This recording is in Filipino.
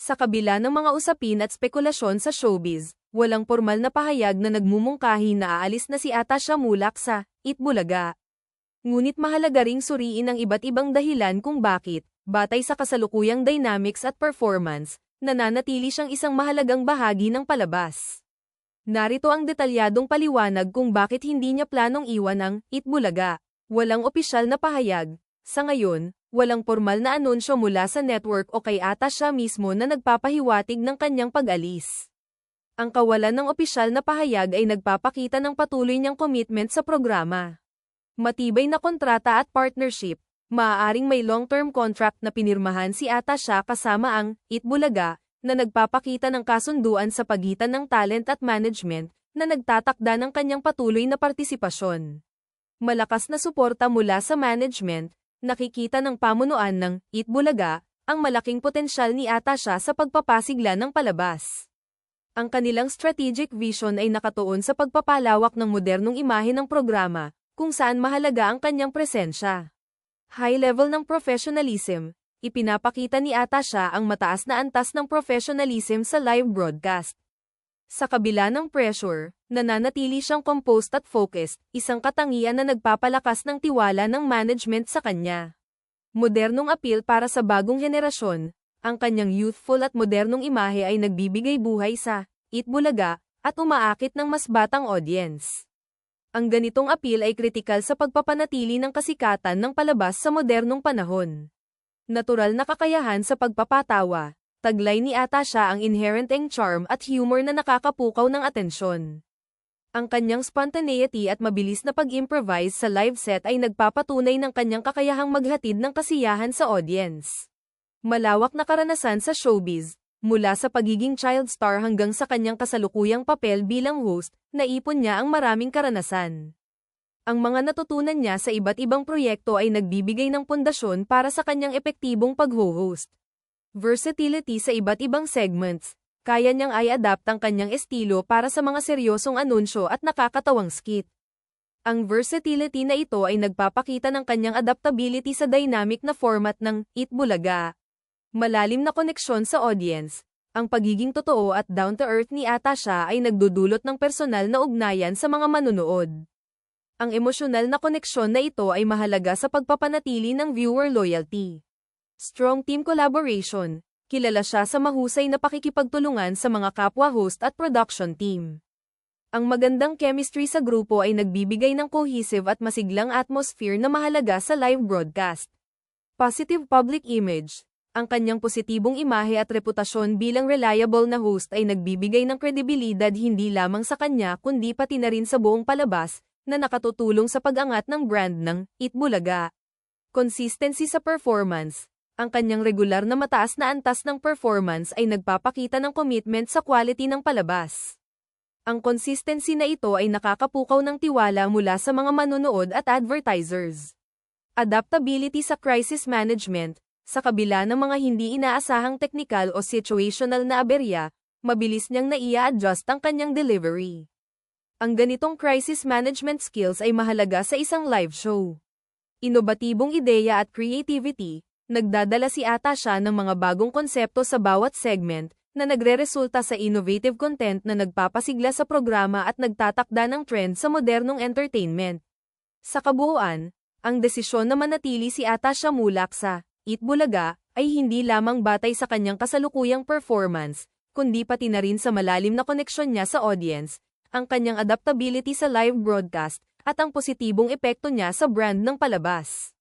Sa kabila ng mga usapin at spekulasyon sa showbiz, walang formal na pahayag na nagmumungkahi na aalis na si Atasha Mulak sa Itbulaga. Ngunit mahalaga ring suriin ang iba't ibang dahilan kung bakit, batay sa kasalukuyang dynamics at performance, nananatili siyang isang mahalagang bahagi ng palabas. Narito ang detalyadong paliwanag kung bakit hindi niya planong iwan ang Itbulaga. Walang opisyal na pahayag. Sa ngayon, walang formal na anunsyo mula sa network o kay ata siya mismo na nagpapahiwatig ng kanyang pag-alis. Ang kawalan ng opisyal na pahayag ay nagpapakita ng patuloy niyang commitment sa programa. Matibay na kontrata at partnership, maaaring may long-term contract na pinirmahan si ata siya kasama ang Itbulaga, na nagpapakita ng kasunduan sa pagitan ng talent at management, na nagtatakda ng kanyang patuloy na partisipasyon. Malakas na suporta mula sa management, nakikita ng pamunuan ng Itbulaga, ang malaking potensyal ni Atasha sa pagpapasigla ng palabas. Ang kanilang strategic vision ay nakatuon sa pagpapalawak ng modernong imahe ng programa, kung saan mahalaga ang kanyang presensya. High level ng professionalism, ipinapakita ni Atasha ang mataas na antas ng professionalism sa live broadcast. Sa kabila ng pressure, nananatili siyang composed at focused, isang katangian na nagpapalakas ng tiwala ng management sa kanya. Modernong appeal para sa bagong henerasyon, ang kanyang youthful at modernong imahe ay nagbibigay buhay sa Itbulaga at umaakit ng mas batang audience. Ang ganitong appeal ay kritikal sa pagpapanatili ng kasikatan ng palabas sa modernong panahon. Natural na kakayahan sa pagpapatawa, taglay ni ata siya ang inherent ang charm at humor na nakakapukaw ng atensyon. Ang kanyang spontaneity at mabilis na pag-improvise sa live set ay nagpapatunay ng kanyang kakayahang maghatid ng kasiyahan sa audience. Malawak na karanasan sa showbiz, mula sa pagiging child star hanggang sa kanyang kasalukuyang papel bilang host, naipon niya ang maraming karanasan. Ang mga natutunan niya sa iba't ibang proyekto ay nagbibigay ng pundasyon para sa kanyang epektibong pag-host versatility sa iba't ibang segments, kaya niyang i-adapt ang kanyang estilo para sa mga seryosong anunsyo at nakakatawang skit. Ang versatility na ito ay nagpapakita ng kanyang adaptability sa dynamic na format ng Itbulaga. Malalim na koneksyon sa audience, ang pagiging totoo at down-to-earth ni ata siya ay nagdudulot ng personal na ugnayan sa mga manunood. Ang emosyonal na koneksyon na ito ay mahalaga sa pagpapanatili ng viewer loyalty. Strong team collaboration. Kilala siya sa mahusay na pakikipagtulungan sa mga kapwa-host at production team. Ang magandang chemistry sa grupo ay nagbibigay ng cohesive at masiglang atmosphere na mahalaga sa live broadcast. Positive public image. Ang kanyang positibong imahe at reputasyon bilang reliable na host ay nagbibigay ng kredibilidad hindi lamang sa kanya kundi pati na rin sa buong palabas, na nakatutulong sa pag-angat ng brand ng Itbulaga. Consistency sa performance ang kanyang regular na mataas na antas ng performance ay nagpapakita ng commitment sa quality ng palabas. Ang consistency na ito ay nakakapukaw ng tiwala mula sa mga manonood at advertisers. Adaptability sa crisis management, sa kabila ng mga hindi inaasahang technical o situational na aberya, mabilis niyang naia-adjust ang kanyang delivery. Ang ganitong crisis management skills ay mahalaga sa isang live show. Inobatibong ideya at creativity, nagdadala si ata siya ng mga bagong konsepto sa bawat segment, na nagre-resulta sa innovative content na nagpapasigla sa programa at nagtatakda ng trend sa modernong entertainment. Sa kabuuan, ang desisyon na manatili si ata siya mulak sa Itbulaga ay hindi lamang batay sa kanyang kasalukuyang performance, kundi pati na rin sa malalim na koneksyon niya sa audience, ang kanyang adaptability sa live broadcast, at ang positibong epekto niya sa brand ng palabas.